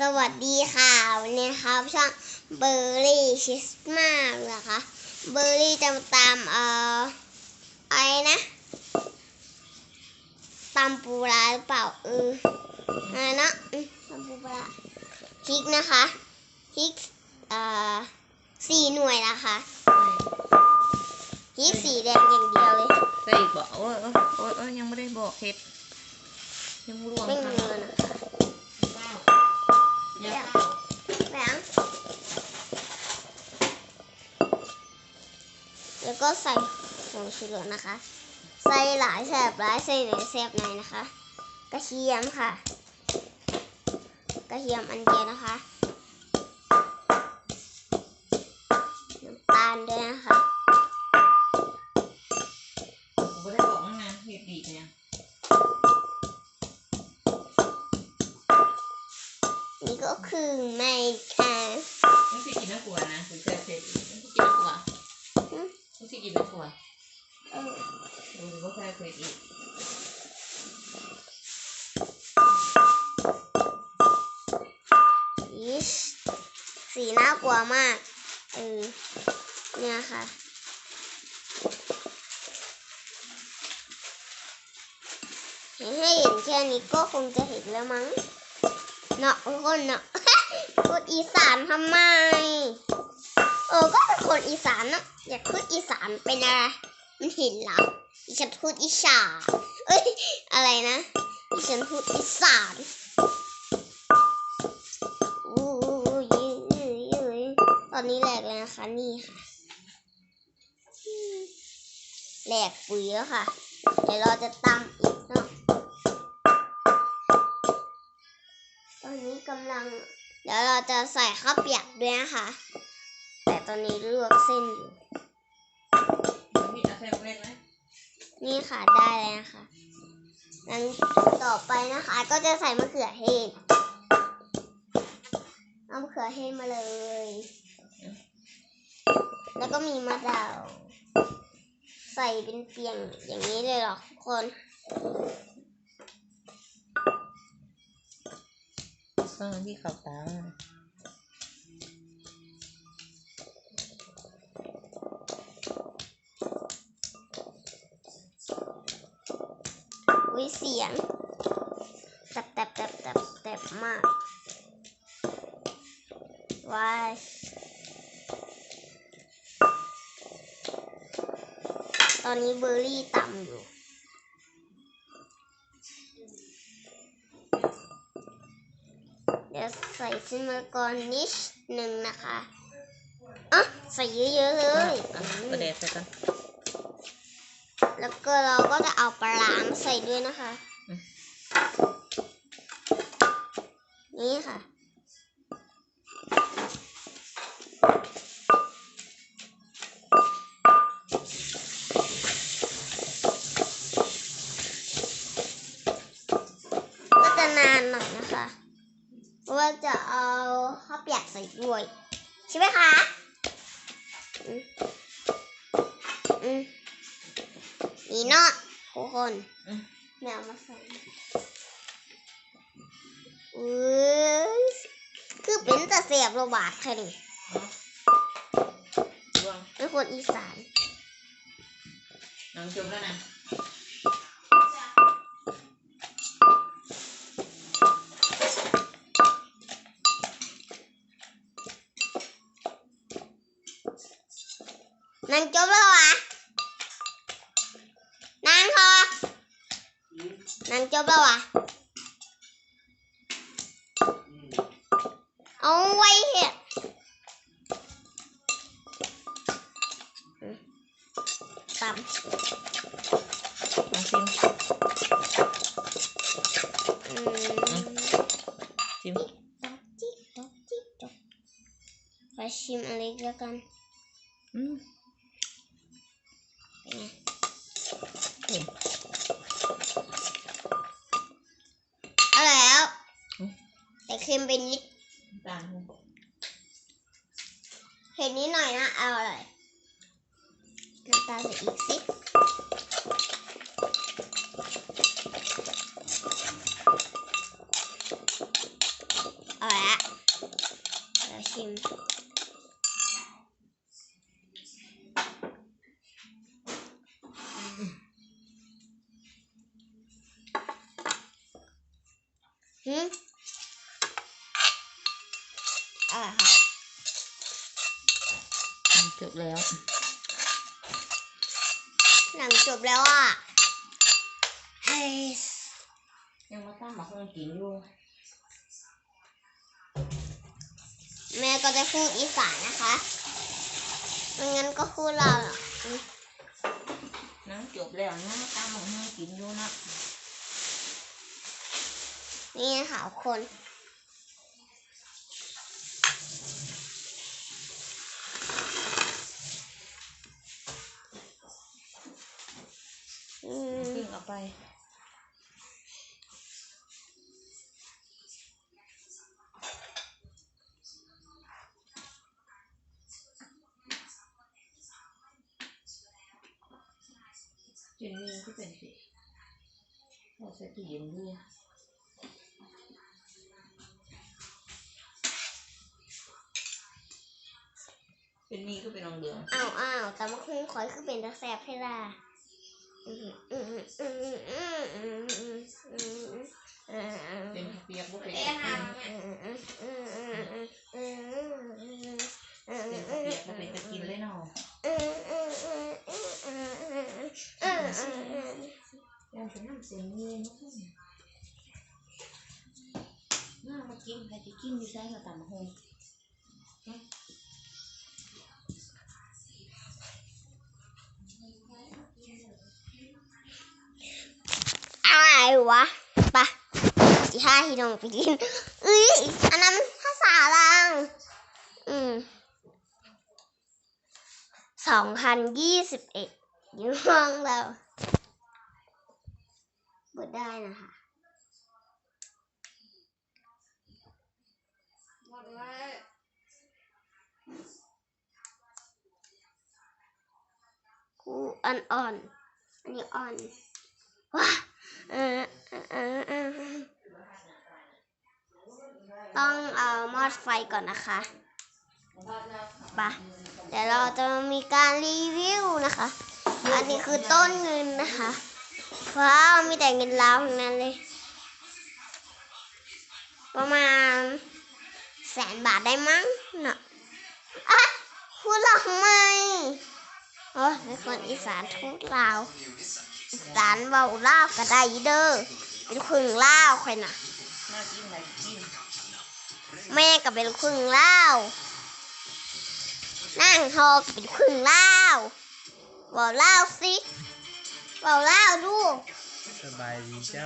สวัสดีค่ะวันนี้นะครับช่องเบอร์รี่ชิสมานะคะเบอร์รี่จะมาตามเอ่ออะไรนะตำปูร้าหรือเปล่าเอออะไรนะอืมตำปูปลาร้าพริกนะคะพริกเอ่อสี่หน่วยนะคะพริกสีแดงอย่างเดียวเลยใส่อีกบอกโอ้ยโอ้ยโอ้ยโอ้ยยังไม่ได้บอกเฮ็ดยังรวมไม่ค่ะเงินนะ ก็ใส่ผงชูรสนะคะ ใส่หลายแสบหลายใส่หน่อยแสบหน่อยนะคะ กระเทียมค่ะ กระเทียมอันเดียวนะคะน้ำตาลด้วยนะคะไม่ได้บอกนะเฮ็ดดีเนี่ยนี่ก็คือไม่ค่ะไม่ใช่กินน้ำกลัวนะคือแค่เผ็ดไม่ใช่กินน้ำกลัว ไม่ใช่กินน้ำกลัวเออดูก็แค่เผ็ดอีกอีชสีน่ากลัวมาก เออ เนี่ยค่ะเห็นให้เห็นแค่นี้ก็คงจะเห็นแล้วมั้งเนาะทุกคนเนาะพูดอีสานทำไม เออ ก็เป็นคนอีสานเนาะอยากพูดอีสานเป็นอะไร มันเห็นเหรอดิฉันพูดอีสานเอ้ย อะไรนะดิฉันพูดอีสานอู้ยยยตอนนี้แหลกเลยนะคะ นี่ค่ะ แหลกปุ๋ยแล้วค่ะ เดี๋ยวเราจะตำอีกเนาะ ตอนนี้กำลัง เดี๋ยวเราจะใส่ข้าวเปียกด้วยนะคะ ต่ตอนนี้ลวกเส้นอยู่ มีอาแซ่บเล็กไหมนี่ค่ะได้แล้วนะคะงั้นต่อไปนะคะ ก็จะใส่มะเขือเทศเอามะเขือเทศมาเลย แล้วก็มีมะดาว ใส่เป็นเปียงอย่างนี้เลยเหรอทุกคนเออที่เขาตา เสียงแตบแตบแตบแตบแตบมากว้ายตอนนี้เบอร์รี่ต่ำอยู่เดี๋ยวใส่ซิมมะละกอนิดหนึ่งนะคะอะใส่เยอะๆเลยอะกระเด็ดใส่กัน แล้วก็เราก็จะเอาปลาร้ามาใส่ด้วยนะคะ นี่ค่ะก็จะนานหน่อยนะคะเพราะว่าจะเอาข้าวเปียกใส่ด้วย ใช่ไหมคะ อืมอืม นี่เนาะทุกคนอืมแมวมาใส่เอ้ยคือเป็นแต่เสียบโรบาทค่ะนี่รวมเป็นคนอีสานน้องจมแล้วนะนางจบแล้ววะนางค อนางจบแล้ววะเอา ค็มไปนิดตาลเผ็ดนิดหน่อยนะเอาเลยน้ำตาลใส่อีกสิเอาละเราชิมหืมอ่าค่ะ อืมจบ แล้ว หนังจบแล้วอะเฮ้ยยังมาตั้งหมาคงกินอยู่ แม่ก็จะพูดอีสานนะคะไม่งั้นก็พูดเราวหรอกหนังจบแล้วยังมาตั้งหมาคงกินอยู่นะนี่ค่ะคน อืมขึ้นออกไปจินนี่ก็เป็นสิเราจะกินด้วยเป็นนี่ก็เป็นรองเหลืองอ้าวอ้าวแต่มาคุ้งคอยคือเป็นตะแสบให้ล่ะ เป็นเปียกบุกเป็นเปียกบุกเป็นตะกินเลยเนาะยังเป็นน้ำเสียงเงี้ยน่ามากินใครจะกินดีไซน์กับต่างหู วะปะจีห้าที่น้องไปกินเอ้ยอันนั้นภาษาลังอืมสองพันยี่สิบเอ็ดอยู่ห้องเราเปิดได้นะคะกูอ่อนอ่อนอันนี้อ่อนว้าเออเออเออเออต้องเอามอ ดไฟก่อนนะคะไปะเดี๋ยวเราจะมีการรีวิวนะคะ อันนี้คือต้นเงินนะคะ ว้าว มีแต่เงินลาวทั้งนั้นเลย ประมาณแสนบาทได้มั้งเนาะอะพูดหรอกไหมโอ้ยเป็นคนอีสานทุกลาวอีสานเบาลาวก็ได้อยู่เด้อเป็นครึ่งลาวค่อยน่ะน่ากินอะไรกิน แม่ก็เป็นครึ่งเลานั่งทอก็เป็นครึ่งลาวเบาลาสิเบาลาดูสบายดีเจ้า